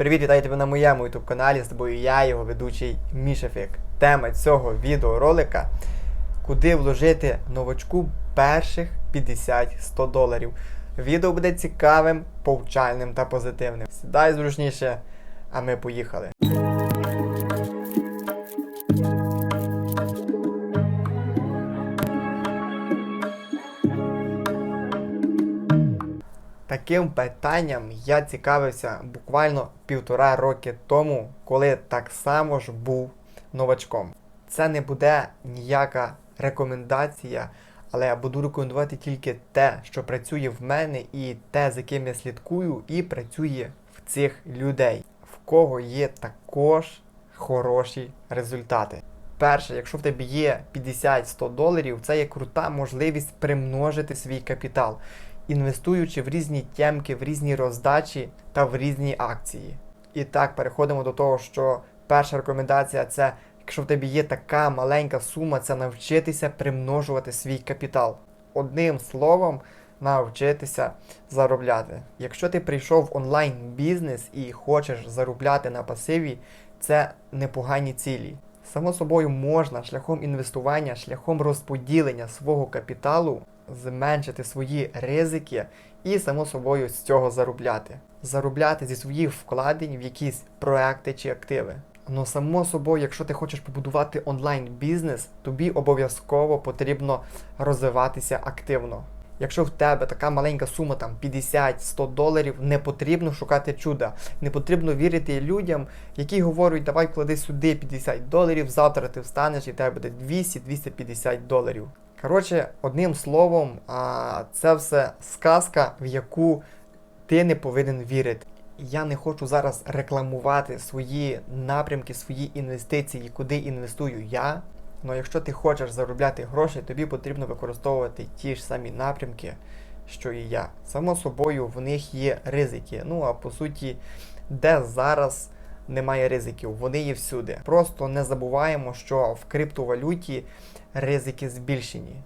Привіт, вітаю тебе на моєму youtube каналі. З тобою я, його ведучий Мішефік. Тема цього відеоролика куди вложити новачку перших 50-100 доларів. Відео буде цікавим, повчальним та позитивним. Сідай зручніше, а ми поїхали. Таким питанням я цікавився буквально півтора роки тому, коли так само ж був новачком. Це не буде ніяка рекомендація, але я буду рекомендувати тільки те, що працює в мене, і те, за ким я слідкую, і працює в цих людей, в кого є також хороші результати. Перше, якщо в тебе є 50-100 доларів, це є крута можливість примножити свій капітал, інвестуючи в різні тємки, в різні роздачі та в різні акції. І так, переходимо до того, що перша рекомендація це, якщо в тебе є така маленька сума, це навчитися примножувати свій капітал. Одним словом, навчитися заробляти. Якщо ти прийшов в онлайн бізнес і хочеш заробляти на пасиві, це непогані цілі. Само собою можна шляхом інвестування, шляхом розподілення свого капіталу зменшити свої ризики і, само собою, з цього заробляти. Заробляти зі своїх вкладень в якісь проекти чи активи. Ну, само собою, якщо ти хочеш побудувати онлайн-бізнес, тобі обов'язково потрібно розвиватися активно. Якщо в тебе така маленька сума, там 50-100 доларів, не потрібно шукати чуда. Не потрібно вірити людям, які говорять, давай клади сюди 50 доларів, завтра ти встанеш і в тебе буде 200-250 доларів. Коротше, одним словом, це все сказка, в яку ти не повинен вірити. Я не хочу зараз рекламувати свої напрямки, свої інвестиції, куди інвестую я. Але якщо ти хочеш заробляти гроші, тобі потрібно використовувати ті ж самі напрямки, що і я. Само собою, в них є ризики. Ну а по суті, де зараз немає ризиків, вони є всюди. Просто не забуваємо, що в криптовалюті ризики збільшені.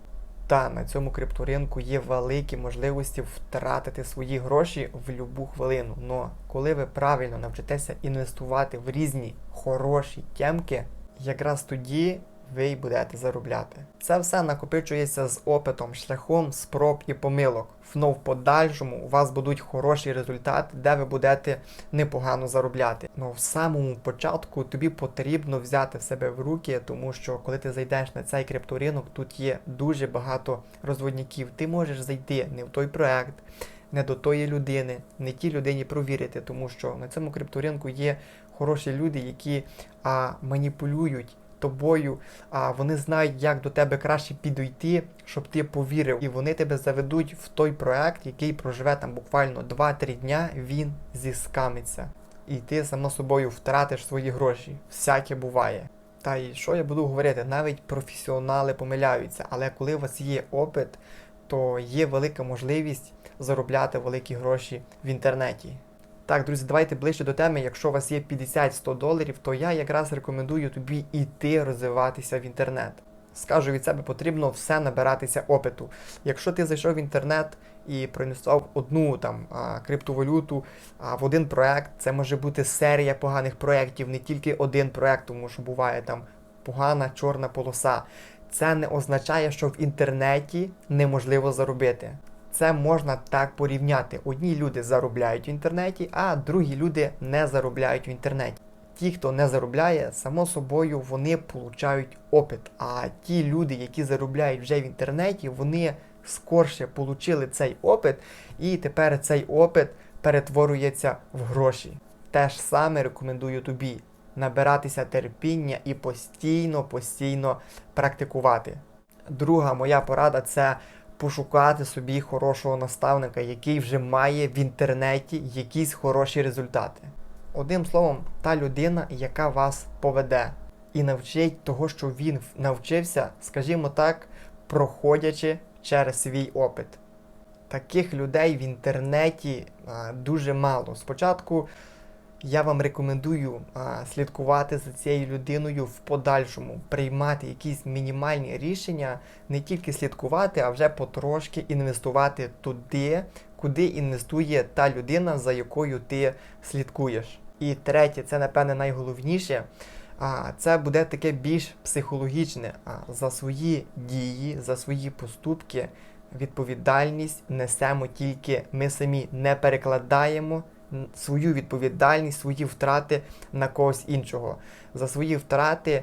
Та на цьому крипторинку є великі можливості втратити свої гроші в будь-яку хвилину. Но коли ви правильно навчитеся інвестувати в різні хороші тємки, якраз тоді ви й будете заробляти. Це все накопичується з опитом, шляхом спроб і помилок. Но в подальшому у вас будуть хороші результати, де ви будете непогано заробляти. Но в самому початку тобі потрібно взяти в себе в руки, тому що коли ти зайдеш на цей крипторинок, тут є дуже багато розводників. Ти можеш зайти не в той проект. Не до тої людини, не тій людині провірити, тому що на цьому крипторинку є хороші люди, які а, маніпулюють тобою, а вони знають, як до тебе краще підійти, щоб ти повірив. І вони тебе заведуть в той проект, який проживе там буквально 2-3 дня, він зіскамиться. І ти само собою втратиш свої гроші. Всяке буває. Та й що я буду говорити? Навіть професіонали помиляються, але коли у вас є опит, то є велика можливість заробляти великі гроші в інтернеті. Так, друзі, давайте ближче до теми. Якщо у вас є 50-100 доларів, то я якраз рекомендую тобі йти розвиватися в інтернет. Скажу від себе, потрібно все набиратися опиту. Якщо ти зайшов в інтернет і проінвестував одну там криптовалюту в один проект, це може бути серія поганих проєктів, не тільки один проект, тому що буває там погана чорна полоса. Це не означає, що в інтернеті неможливо заробити. Це можна так порівняти. Одні люди заробляють в інтернеті, а другі люди не заробляють в інтернеті. Ті, хто не заробляє, само собою вони получають опит. А ті люди, які заробляють вже в інтернеті, вони скорше получили цей опит, і тепер цей опит перетворюється в гроші. Те ж саме рекомендую тобі набиратися терпіння і постійно, постійно практикувати. Друга моя порада це пошукати собі хорошого наставника, який вже має в інтернеті якісь хороші результати. Одним словом, та людина, яка вас поведе, і навчить того, що він навчився, скажімо так, проходячи через свій опит. Таких людей в інтернеті а, дуже мало. Спочатку я вам рекомендую а, слідкувати за цією людиною в подальшому, приймати якісь мінімальні рішення, не тільки слідкувати, а вже потрошки інвестувати туди, куди інвестує та людина, за якою ти слідкуєш. І третє, це напевне найголовніше. А це буде таке більш психологічне. А за свої дії, за свої поступки відповідальність несемо тільки ми самі не перекладаємо свою відповідальність, свої втрати на когось іншого. За свої втрати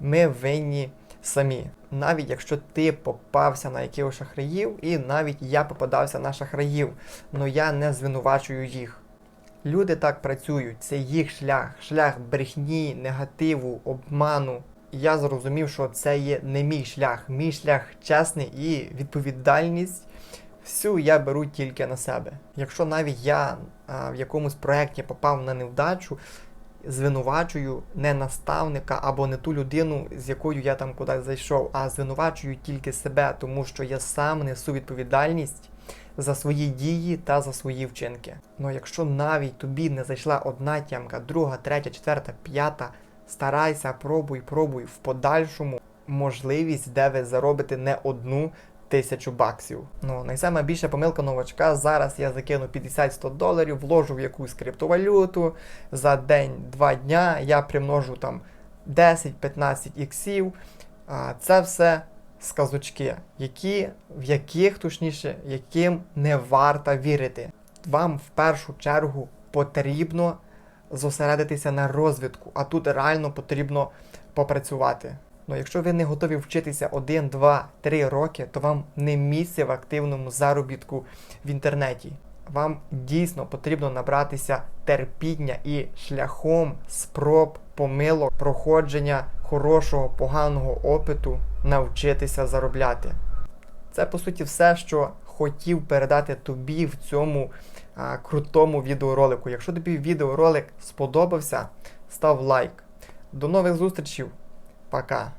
ми винні самі. Навіть якщо ти попався на якихось шахраїв, і навіть я попадався на шахраїв, але я не звинувачую їх. Люди так працюють, це їх шлях, шлях брехні, негативу, обману. Я зрозумів, що це є не мій шлях. Мій шлях чесний і відповідальність всю я беру тільки на себе. Якщо навіть я а, в якомусь проєкті попав на невдачу, звинувачую не наставника або не ту людину, з якою я там кудись зайшов, а звинувачую тільки себе, тому що я сам несу відповідальність за свої дії та за свої вчинки. Ну якщо навіть тобі не зайшла одна тямка, друга, третя, четверта, п'ята, старайся, пробуй, пробуй в подальшому можливість, де ви заробите не одну тисячу баксів. Ну, більша помилка новачка. Зараз я закину 50-100 доларів, вложу в якусь криптовалюту. За день-два дня я примножу там 10-15 іксів. Це все сказочки, які, в яких, точніше, яким не варто вірити. Вам в першу чергу потрібно зосередитися на розвитку, а тут реально потрібно попрацювати. Ну, якщо ви не готові вчитися 1, 2, 3 роки, то вам не місце в активному заробітку в інтернеті. Вам дійсно потрібно набратися терпіння і шляхом спроб, помилок, проходження хорошого, поганого опиту навчитися заробляти. Це по суті все, що хотів передати тобі в цьому а, крутому відеоролику. Якщо тобі відеоролик сподобався, став лайк. До нових зустрічей. Пока.